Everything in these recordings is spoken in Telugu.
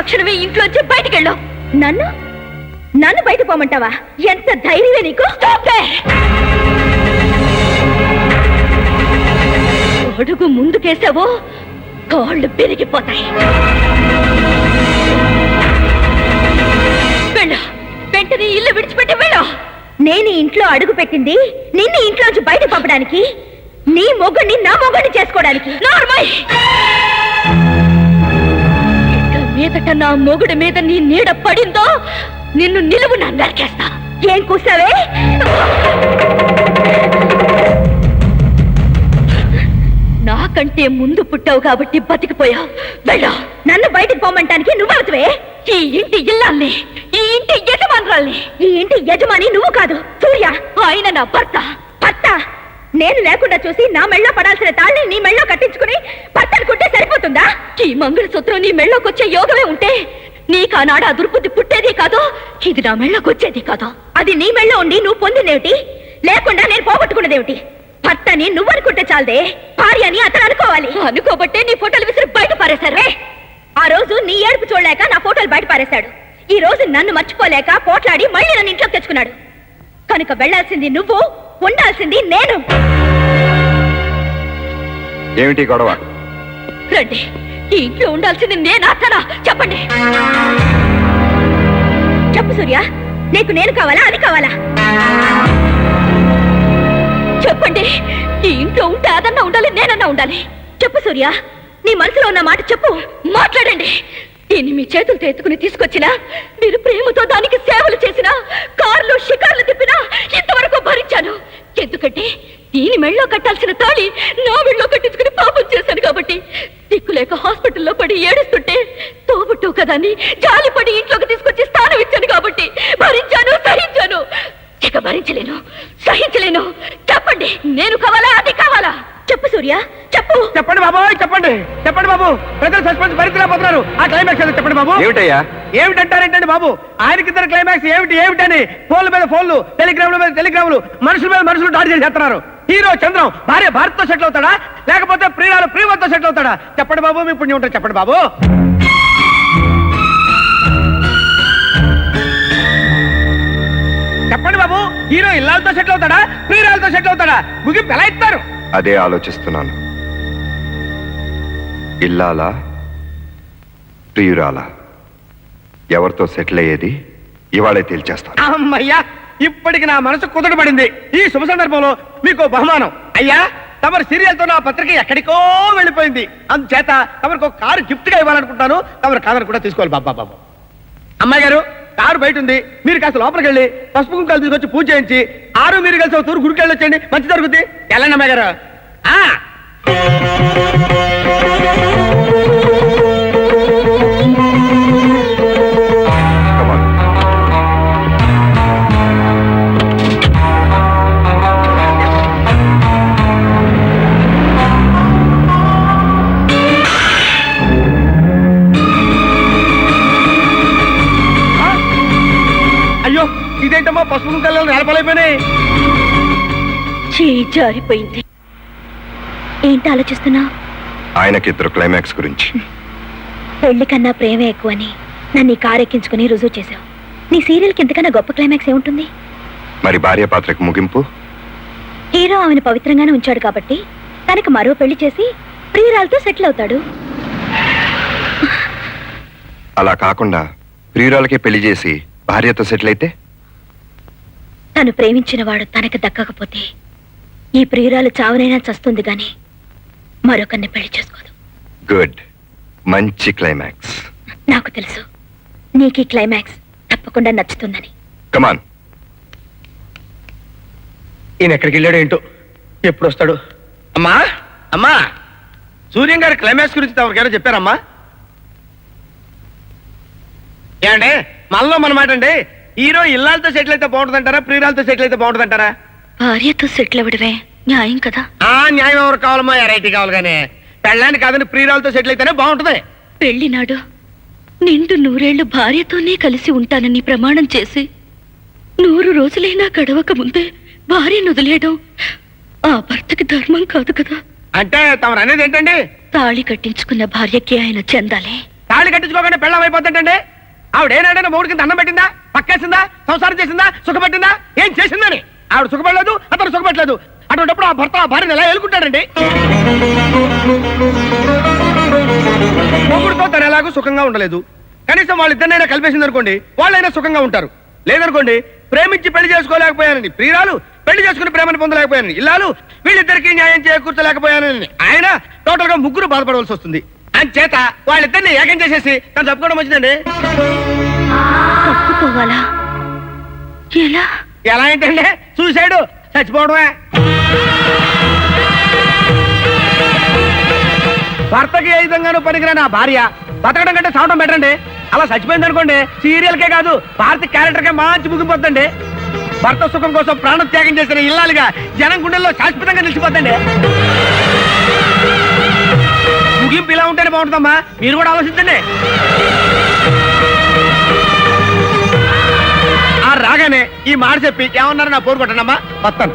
తక్షణమే ఇంట్లోంచి బయటికెళ్ళు. నన్ను నన్ను బయట పోమంటావా? ఎంత ధైర్యమే నీకు? అడుగు ముందుకేసావో కాళ్ళు పెరిగిపోతాయి. వెళ్ళు. వెంటనే ఇల్లు విడిచిపెట్టి వెళ్ళు. నేను ఇంట్లో అడుగు పెట్టింది నిన్ను ఇంట్లోంచి బయట పంపడానికి నీ మొగుడిని నా మొగుడిని చేసుకోవడానికి. నార్మల్ మీదట నా మొగుడి మీద నీ నీడ పడిందో నిన్ను నిలువు నా నరికేస్తా. ఏం కూసావే నాకంటే ముందు పుట్టావు కాబట్టి బతికిపోయావు. వెళ్ళా నన్ను బయటికి పోమంటానికి నువ్వవుతువే ఈ ఇంటి ఇల్లాల్ని ఈ ఇంటి యజమానురాల్ని. ఈ ఇంటి యజమాని నువ్వు కాదు సూర్య. ఆయన నా భర్త. భర్త. నేను లేకుండా చూసి నా మెళ్ళో పడాల్సిన తాళ్ళని నీ మెళ్ళో కట్టించుకుని అనుకుంటే సరిపోతుందా? ఈ మంగళసూత్రం నీ మెళ్ళోకి వచ్చే యోగమే ఉంటే నీకు ఆనాడు ఆ దుర్బుద్ధి పుట్టేది కాదు? ఇది నా మెళ్ళోకి వచ్చేది కాదు? అది నీ మెళ్ళో ఉండి నువ్వు పొందిందేమిటి? లేకుండా నేను పోగొట్టుకున్నదేమిటి? భర్తని నువ్వు అనుకుంటే చాలదే. భార్య అని అతను అనుకోవాలి. అనుకోబట్టే నీ ఫోటోలు విసిరి బయట పారేశారు. ఆ రోజు నీ ఏడుపు చూడలేక నా ఫోటోలు బయట పారేశాడు. ఈ రోజు నన్ను మర్చిపోలేక పోట్లాడి మళ్ళీ నన్ను ఇంట్లోకి తెచ్చుకున్నాడు. కనుక వెళ్ళాల్సింది నువ్వు ఉండాల్సింది నేను. ఏమిటి గొడవ? రండి. ఈ ఇంట్లో ఉండాల్సింది నేను అతనా చెప్పండి. చెప్పు సూర్య నీకు నేను కావాలా అది కావాలా? చెప్పండి ఈ ఇంట్లో ఉంటే అదన్నా ఉండాలి నేనన్నా ఉండాలి? చెప్పు సూర్య నీ మనసులో ఉన్న మాట చెప్పు. మాట్లాడండి. దీన్ని మీ చేతులతో ఎత్తుకుని తీసుకొచ్చినా మీరు ప్రేమతో దానికి సేవలు చేసినా ఎందుకంటే దీని మెళ్ళో కట్టాల్సిన తాళి నా మెళ్ళో కట్టించుకుని పాపం చేశాను కాబట్టి దిక్కులేక హాస్పిటల్లో పడి ఏడుస్తుంటే తోబుట్టు కదాన్ని జాలిపడి ఇంట్లోకి తీసుకొచ్చి స్థానం ఇచ్చాను కాబట్టి భరించాను సహించాను. ఇక భరించలేను సహించలేను. చెప్పండి నేను కావాలా అది కావాలా? చెప్పు సూర్య చెప్పు. చెప్పండి బాబు చెప్పండి. చెప్పండి బాబు. ప్రజలు సస్పెన్స్ భరించలేకపోతున్నారు ఆ క్లైమాక్స్ ఏదో చెప్పండి బాబు. ఏమిటయ్యా? ఏమిటంటారేంటండి బాబు? ఆయనకిద్దరు క్లైమాక్స్ ఏమిటి? ఏమిటని? ఫోన్ల మీద ఫోన్లు టెలిగ్రాముల మీద టెలిగ్రాములు మనుషుల మీద మనుషులు దాడి చేసేస్తున్నారు హీరో చంద్రం భార్య భారత్తో సెటిల్ అవుతాడా? లేకపోతే ప్రియురాలు ప్రియవతో సెటిల్ అవుతాడా? చెప్పండి బాబు మీ పుణ్యం ఉంటుంది చెప్పండి బాబు. చెప్పండి బాబు హీరో ఇల్లాలతో సెటిల్ అవుతాడా? ప్రియురాలతో సెటిల్ అవుతాడా? ముగింపు ఎలా ఇస్తారు? అదే ఆలోచిస్తున్నాను. ఇల్లాలా? ప్రియురాలా? ఎవరితో సెటిల్ అయ్యేది? ఇవాళే తేల్చేస్తాను. అమ్మయ్యా ఇప్పటికి నా మనసు కుదటపడింది. ఈ శుభ సందర్భంలో మీకు బహుమానం. అయ్యా తమరి సీరియల్తో నా పత్రిక ఎక్కడికో వెళ్ళిపోయింది. అందుచేత తమరికి ఒక కారు గిఫ్ట్గా ఇవ్వాలనుకుంటాను తమరు కాదని కూడా తీసుకోవాలి బాబా బాబు. అమ్మాయి గారు కారు బయట ఉంది. మీరు కాస్త లోపలికి వెళ్ళి పసుపు కుంకాలు తీసుకొచ్చి పూజ చేయించి ఆరు మీరు కలిసి ఒక తూరు గుడికి వెళ్ళొచ్చండి. మంచి జరుగుద్ది. వెళ్ళండి అమ్మాయి గారు. పసుపు కుంకాలు నేలపాలైపోయినాయి. జారిపోయింది. ఏంటి ఆలోచిస్తున్నా? ఆయనకిద్దరు క్లైమాక్స్ గురించి. పెళ్ళి కన్నా ప్రేమే ఎక్కువని నన్ను ఈ కారు ఎక్కించుకుని రుజువు చేశావు. నీ సీరియల్కి ఇంతకన్నా గొప్ప క్లైమాక్స్ ఏముంటుంది? మరి భార్య పాత్రకు ముగింపు? హీరో ఆమెను పవిత్రంగానే ఉంచాడు కాబట్టి తనకు మరో పెళ్ళి చేసి ప్రియురాలతో సెటిల్ అవుతాడు. అలా కాకుండా ప్రియురాలకే పెళ్ళి చేసి భార్యతో సెటిల్ అయితే? తను ప్రేమించిన వాడు తనకు దక్కకపోతే ఈ ప్రియురాలు చావనైనా చస్తుంది గాని మరొకరిని పెళ్ళి చేసుకోదు. గుడ్. మంచి క్లైమాక్స్. నాకు తెలుసు. నీకు ఈ క్లైమాక్స్ తప్పకుండా నచ్చుతుందని. కమాన్ ఈయన ఎక్కడికి వెళ్ళాడు ఏంటో? ఎప్పుడు వస్తాడు అమ్మా! అమ్మా! సూర్యం గారి క్లైమాక్స్ గురించి తమరికైనా చెప్పారమ్మా? ఏమండి? మనలో మన మాట అండి హీరో ఇల్లాలతో సెటిల్ అయితే బాగుంటుందంటారా? ప్రియురాలతో సెటిల్ అయితే బాగుంటుందంటారా? భార్యతో సెటిల్ అవ్వడమే న్యాయం కదా? ఆ న్యాయం ఎవరు కావాలమ్మా ఎరైటీ కావాలి కానీ పెళ్ళాన్ని కాదని ప్రియురాలతో సెటిల్ అయితేనే బాగుంటుంది. పెళ్ళినాడు నిండు నూరేళ్ళు భార్యతోనే కలిసి ఉంటానని ప్రమాణం చేసి నూరు రోజులైనా గడవక ముందే భార్యను వదిలేయడం ఆ భర్తకి ధర్మం కాదు కదా. అంటే తమరు అనేది ఏంటండి? తాళి కట్టించుకున్న భార్యకి ఆయన చెందాలి. తాళి కట్టించుకోగానే పెళ్ళం అయిపోతుంటండి ఆవిడ ఏనాడైనా మూడు కింద అన్నం పెట్టిందా? పక్కేసిందా? సంసారం చేసిందా? సుఖపెట్టిందా? ఏం చేసిందని? ఆవిడ సుఖపడలేదు అతను సుఖపెట్టలేదు. అటువంటిప్పుడు ఆ భర్త ఆ భార్యను ఎలా ఎలుకుంటాడండి మొగుడుతో తను ఎలాగో సుఖంగా ఉండలేదు. కనీసం వాళ్ళిద్దరినైనా కలిపేసింది అనుకోండి వాళ్ళైనా సుఖంగా ఉంటారు. లేదనుకోండి ప్రేమించి పెళ్ళి చేసుకోలేకపోయానని ప్రియురాలు పెళ్ళి చేసుకుని ప్రేమను పొందలేకపోయానని ఇల్లాలు వీళ్ళిద్దరికీ న్యాయం చేకూర్చలేకపోయానని ఆయన టోటల్గా ముగ్గురు బాధపడవలసి వస్తుంది. చేత వాళ్ళిద్దరిని ఏకం చేసేసి తను తప్పుకోవడం వచ్చిందండి. తప్పుకోవాలా? ఎలా? ఎలా ఏంటంటే సూసైడ్ చచ్చిపోవడమే. భర్తకి ఏ విధంగానూ పనికిరాని ఆ భార్య బతకడం కంటే చావడం బెటర్ అండి. అలా చచ్చిపోయింది అనుకోండి సీరియల్ కే కాదు భారత క్యారెక్టర్ కే మంచి ముగిపోద్దండి. భర్త సుఖం కోసం ప్రాణ త్యాగం చేసిన ఇల్లాలుగా జనం గుండెల్లో శాశ్వతంగా నిలిచిపోద్దండి. ముగింపు ఇలా ఉంటేనే బాగుంటుందమ్మా. మీరు కూడా ఆలోచించండి. ఆ రాగానే ఈ మాట చెప్పి ఏమన్నారు నా పోరు కొట్టనమ్మా వస్తాను.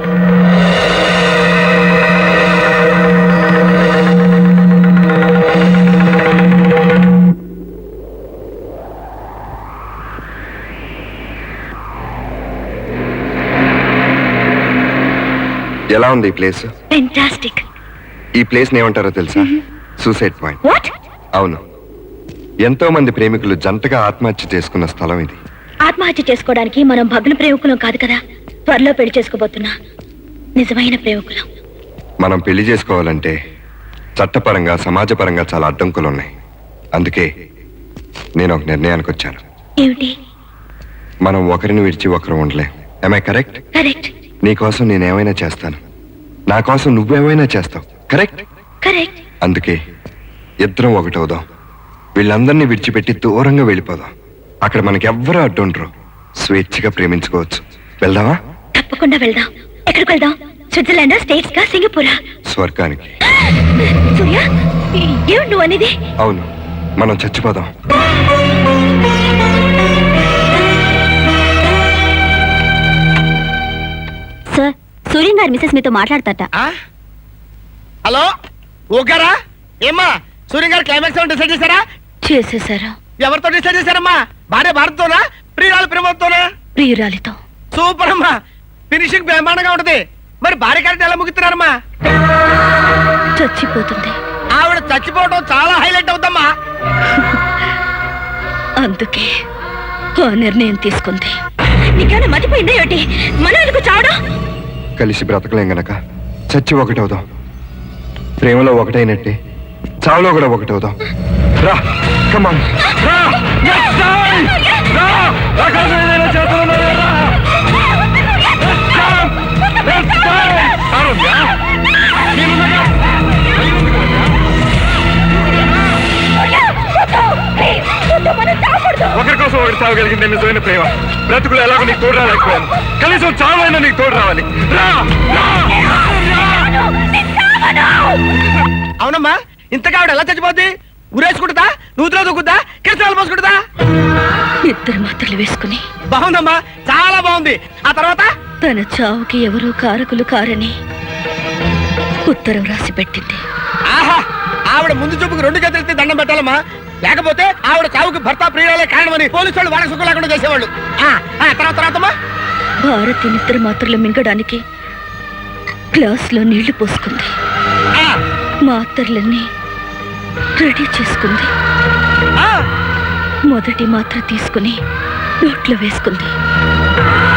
ఎలా ఉంది ఈ ప్లేస్? ఫెంటాస్టిక్ ఈ ప్లేస్ ఏమంటారో తెలుసా? Suicide point. వాట్ అవును. ఎంతో మంది ప్రేమికులు జంటగా ఆత్మహత్య చేసుకున్న స్థలం ఇది. ఆత్మహత్య చేసుకోవడానికి మనం భగ్న ప్రేమికులం కాదు కదా? త్వరలో పెళ్ళి చేసుకోబోతున్నా. నిజమైన ప్రేమికులం. మనం పెళ్ళి చేసుకోవాలంటే చట్టపరంగా సమాజపరంగా చాలా అడ్డంకులు ఉన్నాయి. అందుకే నేను ఒక నిర్ణయానికి వచ్చాను. ఏమిటి? మనం ఒకరిని విడిచి ఒకరు ఉండలేం. ఐ కరెక్ట్ కరెక్ట్ నీకోసం నేను ఏమైనా చేస్తాను. నా కోసం నువ్వేమైనా చేస్తావు. కరెక్ట్ కరెక్ట్ అందుకే ఇద్దరం ఒకటవుదాం. వీళ్ళందరినీ విడిచిపెట్టి దూరంగా వెళ్ళిపోదాం. అక్కడ మనకి ఎవ్వరూ అడ్డుండరు. స్వేచ్ఛగా ప్రేమించుకోవచ్చు. వెళ్దామా? తప్పకుండా వెళ్దాం. ఎక్కడికి వెళ్దాం? స్విట్జర్లాండ్ స్టేట్స్గా సింగపూరా? స్వర్గానికి. సూర్య ఏమిటి నువ్వు అనేది? అవును. మనం చచ్చిపోదాం. సార్ సూర్యం గారి మిసెస్ మీతో మాట్లాడతాట ఆ? హలో? ఓకేరా ఏమ్మా? సూర్య గారు క్లైమాక్స్ ఏమైనా డిసైడ్ చేశారా? చేసేసారా. ఎవరితో డిసైడ్ చేశారమ్మా? భార్య భారత్తోనా ప్రియురాలు ప్రేమతోనా? ప్రియురాలితో. సూపర్ అమ్మా. ఫినిషింగ్ బ్రహ్మాండంగా ఉంటది. మరి భార్య గారిని ఎలా ముగిస్తున్నారమ్మా చచ్చిపోతుంది ఆవిడ చచ్చిపోవడం చాలా హైలైట్ అవుతమ్మా అందుకే ఆ నిర్ణయం తీసుకుంది. నీకేమైనా మతిపోయిందా ఏమిటి? మన ఎందుకు చావడం? కలిసి బ్రతకలేం గనక. చచ్చి ఒకటవుదాం. ప్రేమలో ఒకటైనట్టే. చావులో కూడా ఒకటి అవుదాం. రా కమాన్ రా ఒకరి కోసం ఒకటి చావగలిగింది నిజమైన ప్రేమ. బ్రతుకులు ఎలాగో నీకు తోడు రాలేకపోయాను. కనీసం చావైనా నీకు తోడు రావాలి. అవునమ్మా. ఇంతగా ఆవిడ ఎలా చచ్చిపోద్ది? ఉరేసుకుంటుందా? నూతిలో దూకుద్దా? కిరసాలు పోసుకుంటుందా? ఇద్దరు మాత్రలు వేసుకుని. బాగుందమ్మా చాలా బాగుంది. ఆ తర్వాత? తన చావుకి ఎవరూ కారకులు కారని ఉత్తరం రాసి పెట్టింది. ఆహా ఆవిడ ముందు చూపుకి రెండు చేతులెత్తి దండం పెట్టాలమ్మా. లేకపోతే ఆవిడ చావుకి భర్త ప్రియురాలే కారణమని పోలీసు వాళ్ళు వాళ్ళకి సుఖం లేకుండా చేసేవాళ్ళు. ఆ, ఆ, తర్వాత తర్వాతమ్మా? భారతి నిద్ర మాత్రలు మింగడానికి గ్లాసులో నీళ్ళు పోసుకుంది. ఆ, మాత్రలన్నీ రెడీ చేసుకుంది. ఆ, మొదటి మాత్ర తీసుకుని నోట్లో వేసుకుంది.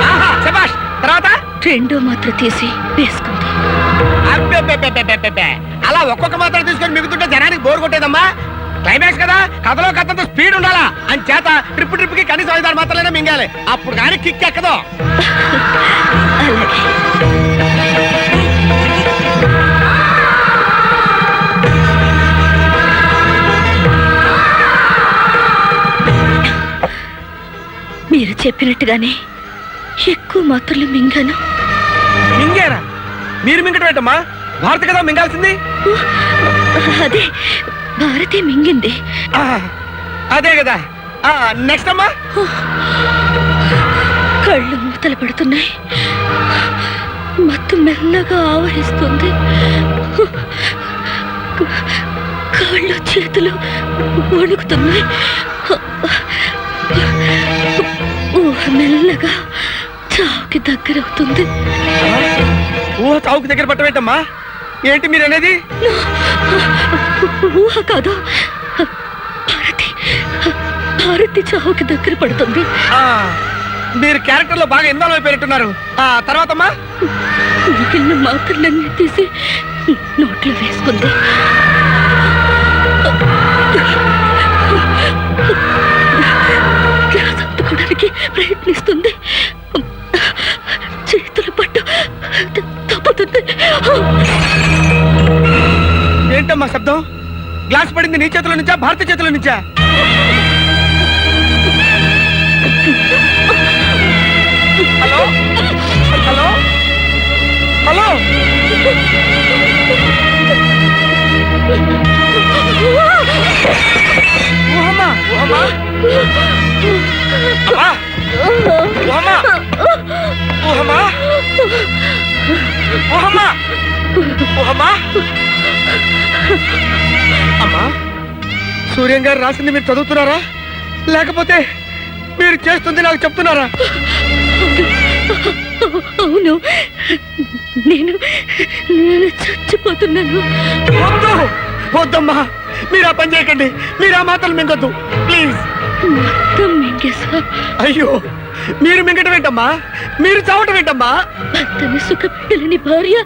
ఆహా, శభాష్! తర్వాత? రెండో మాత్ర తీసి వేసుకుంది. అలా ఒక్కొక్క మాత్రం తీసుకొని మిగుతుంటే జనానికి బోర్ కొట్టేదమ్మా. క్లైమాక్స్ కదా? కథలో కథంతో స్పీడ్ ఉండాలా? అని చేత ట్రిప్ ట్రిప్కి కనీసం ఐదారు మాత్రలైనా మింగాలి. అప్పుడు కానీ కిక్ ఎక్కదో. అలాగే. మీరు చెప్పినట్టుగానే ఎక్కువ మాత్రలు మింగాను. మింగారా? మీరు మింగటం ఏంటమ్మా భారత కదా మింగాల్సింది? అదే భారతి మింగింది. అదే కదా. నెక్స్ట్ అమ్మా కళ్ళు మూతలు పడుతున్నాయి. మత్తు మెల్లగా ఆవహిస్తుంది కాళ్ళు చేతులు వణుకుతున్నాయి. మెల్లగా చావుకి దగ్గరవుతుంది. ఊహ చావుకు దగ్గర పట్టవేంటమ్మా ఏంటి మీరు అనేది ఊహ కాదు. భారతి భారతి చావుకి దగ్గర పడుతుంది. మీరు క్యారెక్టర్లో బాగా ఇన్వాల్వ్ అయిపోయినట్టున్నారు. ఆ తర్వాతమ్మా? మిగిలిన మాత్రలన్నీ తీసి నోట్లో వేసుకుంది. ఏంటమ్మా శబ్దం? గ్లాస్ పడింది నీ చేతిలో నుంచా భారత చేతిలో నుంచా? హలో? హలో? హలో? ఊహమ్మా ఊహమ్మా? అమ్మా ఊహమ్మా? సూర్యం గారు రాసింది మీరు చదువుతున్నారా? లేకపోతే మీరు చేస్తుంది నాకు చెప్తున్నారా? అవును. నేను నేను చచ్చిపోతున్నాను. వద్దు! వద్దమ్మా! మీరు ఆ పని చేయకండి. మీరు ఆ మాటలు మింగొద్దు. ప్లీజ్. మొత్తం మింగేసా అయ్యో! మీరు మింగటం ఏంటమ్మా? మీరు చావటం ఏంటమ్మా? భర్తను సుఖపెట్టలేని భార్య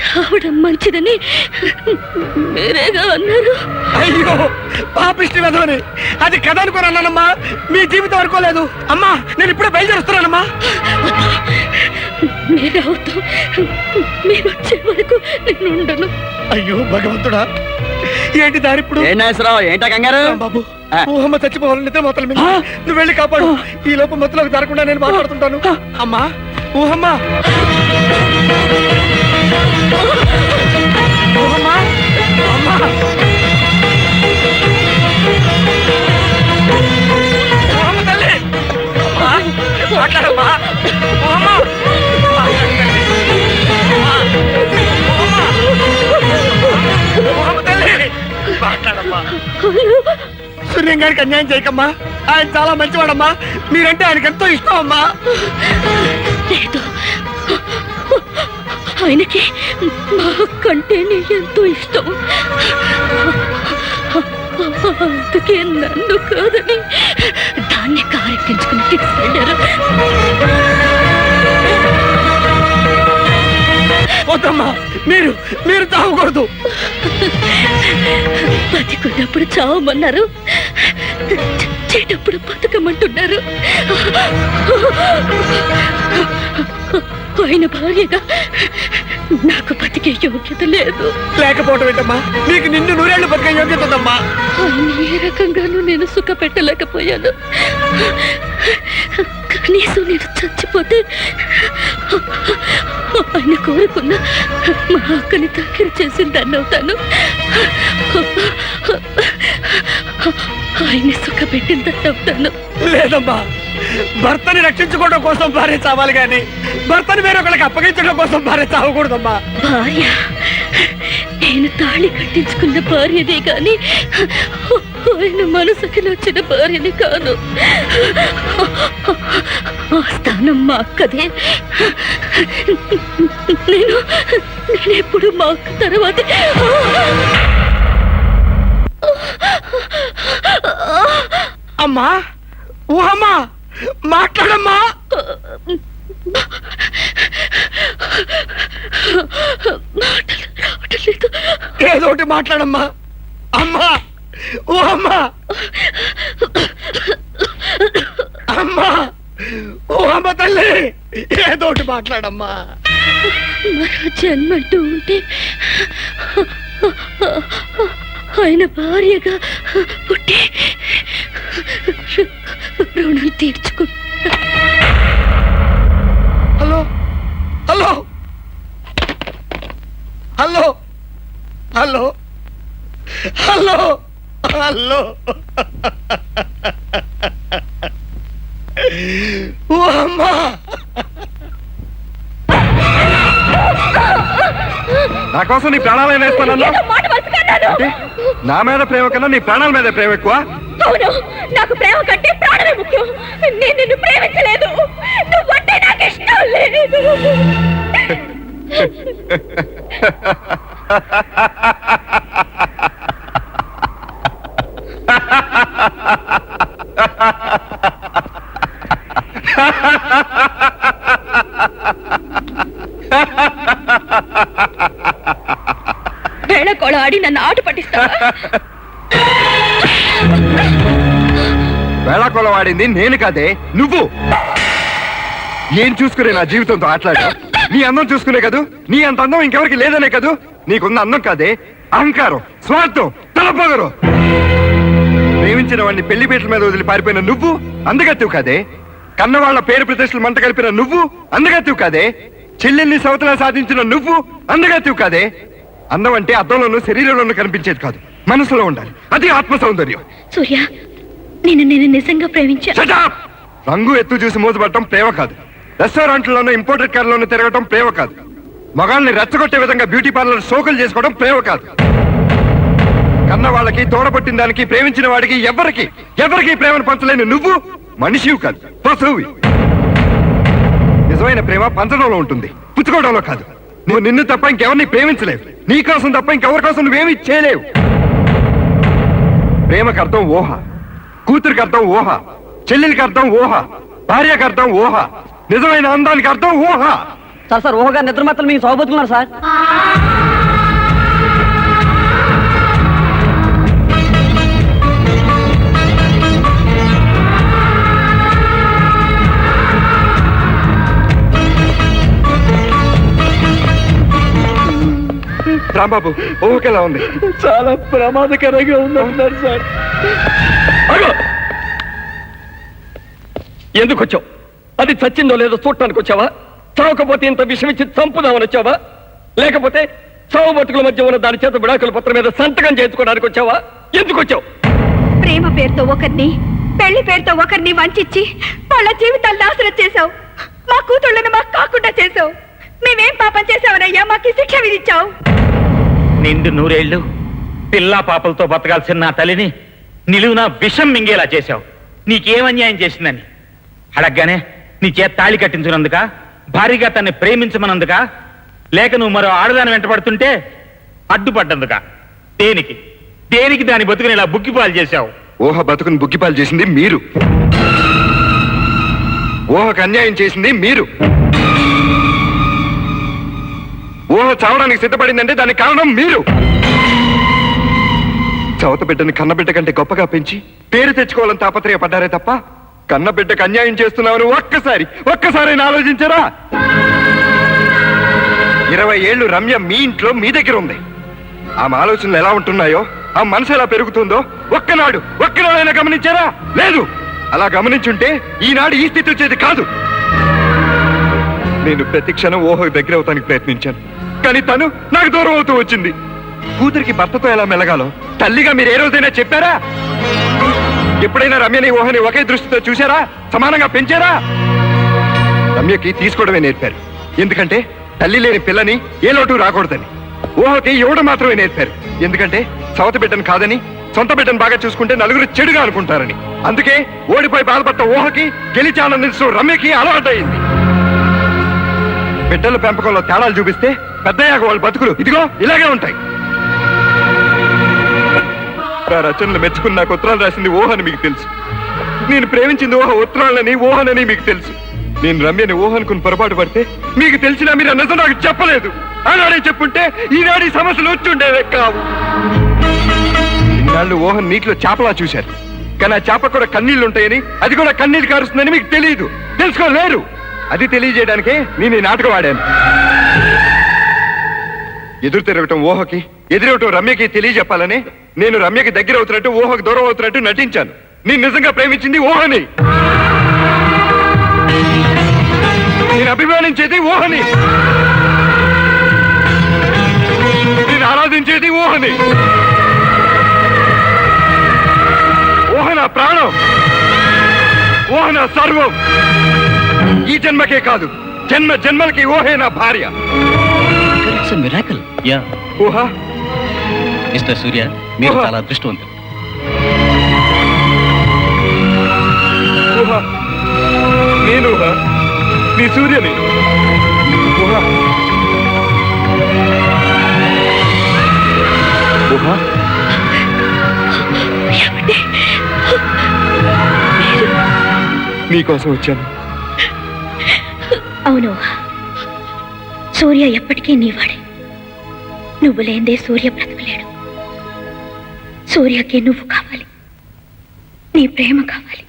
చావడం మంచిదని మీరేగా అన్నారు? అయ్యో! పాపిష్టి వెధవని. అది కథ అనుకోని అన్నానమ్మా మీ జీవితం అనుకోలేదు అమ్మా నేను ఇప్పుడే బయలుదేరుస్తున్నానమ్మా. మీరు అవుతూ మీరు వచ్చే వరకు నేను ఉండను. అయ్యో భగవంతుడా. ఏంటి దారి ఇప్పుడు? ఏంటా కంగారు? బాబు. ఊహమ్మ చచ్చిపోవాలి నిద్ర మొత్తలు మింగి. నువ్వు వెళ్ళి కాపాడు. ఈ లోపు మొత్తలకు జరగకుండా నేను మాట్లాడుతుంటాను. అమ్మా ఊహమ్మ ఊహమ్మ అమ్మా. మాట్లాడమ్మా. మాట్లాడమ్మా. సూర్యం గారికి అన్యాయం చేయకమ్మా. ఆయన చాలా మంచివాడమ్మా. మీరంటే ఆయనకి ఎంతో ఇష్టం అమ్మా. లేదు. ఆయనకి మా కంటేనే ఎంతో ఇష్టం. అందుకే నన్ను కాదని దాన్ని కారెక్కించుకుని తీసుకెళ్ళారు. వద్దమ్మా మీరు మీరు తాగకూడదు. బతికున్నప్పుడు చావమన్నారు. చచ్చేటప్పుడు బతకమంటున్నారు. ఆయన భార్యగా నాకు బతికే యోగ్యత లేదు. లేకపోవటం ఏంటమ్మా? మీకు నిన్ను నూరేళ్ళు బతికే యోగ్యత ఉందమ్మా. ఏ రకంగానూ నేను సుఖ పెట్టలేకపోయాను కనీసం నేను చచ్చిపోతే ఆయన కోరుకున్న మా అక్కని దగ్గర అవుతాను. ఆయన్ని సుఖ పెట్టిన దాన్ని అవుతాను. లేదమ్మా. భర్తని రక్షించుకోవడం కోసం భార్య చావాలి కానీ భర్తని వేరొకరికి అప్పగించడం కోసం భార్య చావకూడదమ్మా. భార్య నేను తాళి కట్టించుకున్న భార్యనే కాని ఆయన మనసుకి నచ్చిన భార్యని కాను ఆ స్థానం మా అక్కదే. నేను నేను ఎప్పుడు మా అక్క తర్వాత. అమ్మా ఊహమ్మా మాట్లాడమ్మా. ఏదో ఒకటి మాట్లాడమ్మా. అమ్మా. ఓ అమ్మా. ఓ అమ్మ తల్లి. ఏదో ఒకటి మాట్లాడమ్మా. మరో జన్మంటూ ఉంటే ఆయన భార్యగా పుట్టి రుణం తీర్చుకు hello hello hello. Hello. Hello. Hello. ఓ అమ్మా. నా కోసం నీ ప్రాణాలైనా వేస్తానన్నా? ఏదో మాట అంటే నా మీద ప్రేమ కన్నా నీ ప్రాణాల మీద ప్రేమ ఎక్కువ? అవును. నాకు ప్రేమ కంటే ప్రాణమే ముఖ్యం. నేను నిన్ను ప్రేమించలేదు వేళకోళ ఆడి నన్ను ఆట పట్టిస్తా వేళకోళ వాడింది నేను కాదే నువ్వు. ఏం చూసుకునే నా జీవితంతో ఆటలాడు? నీ అందం చూసుకునే కదూ? నీ అంత అందం ఇంకెవరికి లేదనే కదూ? నీకున్న అందం కాదే అహంకారం స్వార్థం తలపగరు. ప్రేమించిన వాడిని పెళ్ళి పీటల మీద వదిలి పారిపోయిన నువ్వు అందగత్తివి కాదే కన్నవాళ్ళ పేరు ప్రతిష్టలు మంట కలిపిన నువ్వు అందగత్తివి కాదే చెల్లెల్ని సవతలా సాధించిన నువ్వు అందగత్తివి కాదే. అందం అంటే అద్దంలోనూ శరీరంలోనూ కనిపించేది కాదు మనసులో ఉండాలి. అది ఆత్మ సౌందర్యం సూర్య నేను నేను నిజంగా ప్రేమించా! రంగు ఎత్తు చూసి మోసపడటం ప్రేమ కాదు. రెస్టారెంట్లోనూ ఇంపోర్టెడ్ కార్లోనూ తిరగటం ప్రేమ కాదు. మగాల్ని రెచ్చగొట్టే విధంగా బ్యూటీ పార్లర్ సోకలు చేసుకోవడం ప్రేమ కాదు. కన్న వాళ్ళకి తోడబట్టిన దానికి ప్రేమించిన వాడికి ఎవరికి ఎవరికి ప్రేమను పంచలేని నువ్వు మనిషివి కాదు పశువువి. నిజమైన ప్రేమ పంచడంలో ఉంటుంది పుచ్చుకోవడంలో కాదు. నువ్వు నిన్ను తప్ప ఇంకెవరిని ప్రేమించలేవు. నీ కోసం తప్ప ఇంకెవరి కోసం నువ్వేమీ చేయలేవు. ప్రేమకు అర్థం ఊహ కూతురికి అర్థం ఊహ చెల్లెలికి అర్థం ఊహ భార్యకు అర్థం ఊహ నిజమైన అందానికి అర్థం ఊహ. సార్ సార్ ఊహగా నిద్ర మాత్రం మీకు సౌబతున్నారు సార్. రాంబాబు ఊహకెలా ఉంది? చాలా ప్రమాదకరంగా ఉందంటున్నారు సార్! ఎందుకు వచ్చావు అది చచ్చిందో లేదో చూడటానికి వచ్చావా? చావకపోతే ఇంత విషయం ఇచ్చి చంపుదామని వచ్చావా? లేకపోతే చావు బతుకుల మధ్య ఉన్న దాని చేత విడాకుల పత్రం మీద సంతకం చేయించుకోవడానికి వచ్చావా? ఎందుకు వచ్చావు? ప్రేమ పేరుతో ఒకరిని పెళ్ళి పేరుతో ఒకరిని వంచిచ్చి వాళ్ళ జీవితాలు నాశనం చేశావు. మా కూతుళ్ళను మాకు కాకుండా చేశావు. మేమేం పాపం చేశావనయ్యా? మాకు శిక్ష విధించావు. నిండు నూరేళ్ళు పిల్లా పాపలతో బతకాల్సిన నా తల్లిని నిలువున విషం మింగేలా చేశావు. నీకేం అన్యాయం చేసిందని? అడగగానే నీ చేత తాళి కట్టించినందుక భారీగా తన్ని ప్రేమించమన్నందుక లేక నువ్వు మరో ఆడదాని వెంటబడుతుంటే అడ్డుపడ్డందుక. దేనికి? దేనికి దాని బతుకుని ఇలా బుక్కిపాలు చేశావు? ఊహ బతుకుని బుగ్గిపాలు చేసింది మీరు. ఊహకు అన్యాయం చేసింది మీరు. ఊహ చావడానికి సిద్ధపడిందంటే దానికి కారణం మీరు. చవత బిడ్డని కన్నబిడ్డ కంటే గొప్పగా పెంచి పేరు తెచ్చుకోవాలని తాపత్రయపడ్డారే తప్ప కన్నబిడ్డకు అన్యాయం చేస్తున్నామని ఒక్కసారి ఒక్కసారి ఆలోచించారా? ఇరవై ఏళ్ళు రమ్య మీ ఇంట్లో మీ దగ్గర ఉంది. ఆమె ఆలోచనలు ఎలా ఉంటున్నాయో ఆ మనసు ఎలా పెరుగుతుందో ఒక్కనాడు ఒక్కనాడైనా గమనించారా? లేదు. అలా గమనించుంటే ఈనాడు ఈ స్థితి వచ్చేది కాదు. నేను ప్రతి క్షణం ఊహ దగ్గర అవుతానికి ప్రయత్నించాను. కానీ తను నాకు దూరం అవుతూ వచ్చింది. కూతురికి భర్తతో ఎలా మెలగాలో తల్లిగా మీరు ఏ రోజైనా చెప్పారా? ఎప్పుడైనా రమ్యని ఊహని ఒకే దృష్టితో చూశారా? సమానంగా పెంచారా? రమ్యకి తీసుకోవడమే నేర్పారు. ఎందుకంటే తల్లి లేని పిల్లని ఏ లోటు రాకూడదని. ఊహకి ఇవ్వడం మాత్రమే నేర్పారు. ఎందుకంటే సవత బిడ్డను కాదని సొంత బిడ్డను బాగా చూసుకుంటే నలుగురు చెడుగా అనుకుంటారని. అందుకే ఓడిపోయి బాధపడ్డ ఊహకి గెలిచి ఆనందించడం రమ్యకి అలవాటైంది బిడ్డల పెంపకంలో తేడాలు చూపిస్తే పెద్దయ్యాక వాళ్ళ బతుకులు ఇదిగో ఇలాగే ఉంటాయి. నా రచనలు మెచ్చుకుని నాకు ఉత్తరాలు రాసింది ఊహని మీకు తెలుసు. నేను ప్రేమించింది ఊహ ఉత్తరాలని ఊహనని మీకు తెలుసు. నేను రమ్యని ఊహనుకుని పొరపాటు పడితే మీకు తెలిసినా మీరు అన్నది నాకు చెప్పలేదు. ఆనాడే చెప్పుంటే ఈనాడు ఈ సమస్యలు వచ్చిండేవే కావు. ఇన్నాళ్ళు ఊహన్ నీటిలో చేపలా చూశారు. కానీ ఆ చేప కూడా కన్నీళ్ళు ఉంటాయని అది కూడా కన్నీళ్ళు కారుస్తుందని మీకు తెలియదు తెలుసుకోలేరు అది తెలియజేయడానికే నేను ఈ నాటకం ఆడాను. ఎదురు తిరగటం ఊహకి ఎదురవటం రమ్యకి తెలియజెప్పాలని నేను రమ్యకి దగ్గర అవుతున్నట్టు ఊహకు దూరం అవుతున్నట్టు నటించాను. నేను నిజంగా ప్రేమించింది ఊహని. నేను అభిమానించేది ఊహని. నేను ఆరాధించేది ఊహని. ఊహ నా ప్రాణం. ఊహ నా సర్వం. ఈ జన్మకే కాదు జన్మ జన్మలకి ఊహే నా భార్య. మిరాకల్ యా ఊహ? మిస్టర్ సూర్య మీరు చాలా అదృష్టవంతులు. నేను నీ సూర్యని. ఊహ నీకోసం వచ్చాను. అవును సూర్య ఎప్పటికీ నీవాడే. నువ్వు లేందే సూర్య బ్రతకలేడు. సూర్యకి నువ్వు కావాలి. నీ ప్రేమ కావాలి.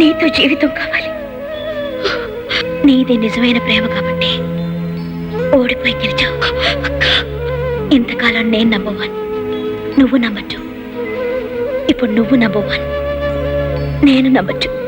నీతో జీవితం కావాలి. నీది నిజమైన ప్రేమ కాబట్టి ఓడిపోయి గెలిచావు. ఇంతకాలం నేను నమ్మవాను నువ్వు నమ్మచ్చు ఇప్పుడు నువ్వు నమ్మవాను నేను నమ్మచ్చు